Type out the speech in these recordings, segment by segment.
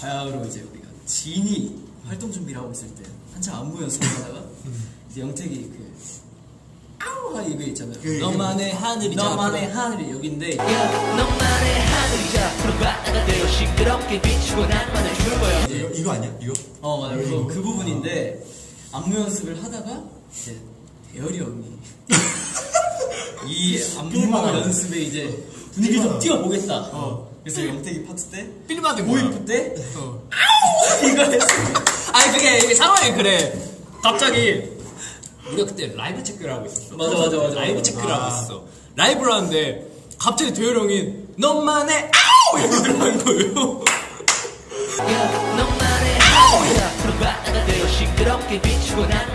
바야흐로 이제 우리가 진이 활동 준비를 하고 있을 때 한참 안무 연습을 하다가 이제 영택이 그 아우 하 이거 있잖아요. 그, 너만의 하늘이 너만의 하늘이 여기인데 너만의 하늘이 앞으로 바다가 되어 시끄럽게 비추고 나만을 줄 거야 이거, 이거 아니야? 이거? 어 맞아 그래서 그 부분인데 안무 연습을 하다가 이제 대열이 형이 이 안무 삘만하네. 연습에 이제 분위기 좀. 띄워보겠다. 어. 그래서 영택이 파트 때 필마드 뭐야? 모이프 때 어. 이거 했어. 아니 그게 이게 상황이 그래. 갑자기 우리가 그때 라이브 체크를 하고 있었어. 맞아, 맞아, 맞아. 라이브 체크를 아. 하고 있었어. 라이브를 하는데 갑자기 도열 형이 너만의 아우 이러고 들어간 거예요. 너만의 하늘이 앞으로 바다가 되어 시끄럽게 비추고 나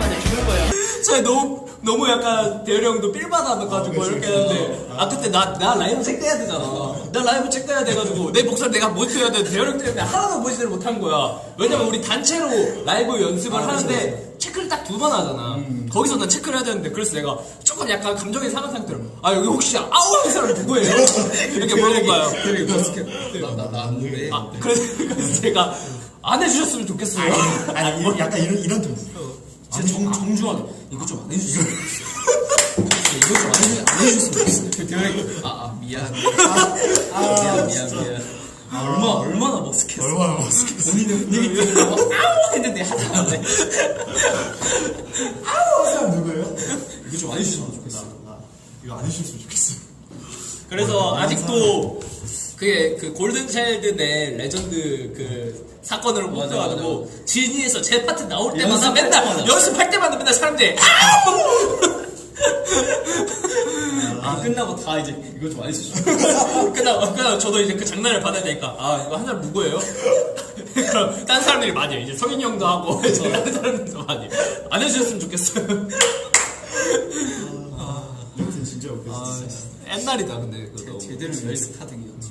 저 너무 너무 약간 대열 형도 삘 받아가지고 어, 그치, 이렇게. 했는데 아 그때 나나 라이브 체크해야 되잖아. 나 라이브 체크해야 돼가지고 내 목소리 내가 모니터해야 돼. 대열 형 때문에 하나도 모니터를 못한 거야. 왜냐면 우리 단체로 라이브 연습을 아, 하는데 체크를 딱 두 번 하잖아. 거기서 난 체크를 해야 되는데 그래서 내가 조금 약간 감정이 상한 상태로 아 여기 혹시 아우 하는 사람 누구예요? 이렇게 물어본 거야. 그리고 어떻게 나나 안무래. 아 그래서, 제가 안 해주셨으면 좋겠어요. 아니, 이- 약간 이런, 이런 톤. 진짜 정 정중하게 이거 좀 안 해주세요. 이거 좀 안 해주 안 해줬으면 좋겠어. 대열이 아, 아 미안. 아, 미안 미안 미안. 아, 얼마 얼마나 머쓱했어. 얼마나 머쓱했어. 본인은 분위기 띄우려고 아우 했는데 않았네. 그 사람 누구예요? 이거 좀 안 해주셨으면 좋겠어. 아, 이거 안 해주셨으면 좋겠어. 그래서 아직도 그게 그 골든차일드 내 레전드 그 사건으로 뽑혀가지고 진이에서 제 파트 나올 때마다 맨날 때마다. 연습할 때마다 맨날 사람들이 아우 아 끝나고 다 이제 이거 좀 좋겠어. 끝나고 끝나고 저도 이제 그 장난을 받아야 되니까 아 이거 한 사람 누구예요? 그럼 다른 사람들이 많이 해요. 이제 성인이 형도 하고 이제 다른 사람들도 많이 해요. 안 해주셨으면 좋겠어요. 이것은 진짜 웃겼어. 아, 옛날이다 근데 그거. 제대로 열스 카드기였지.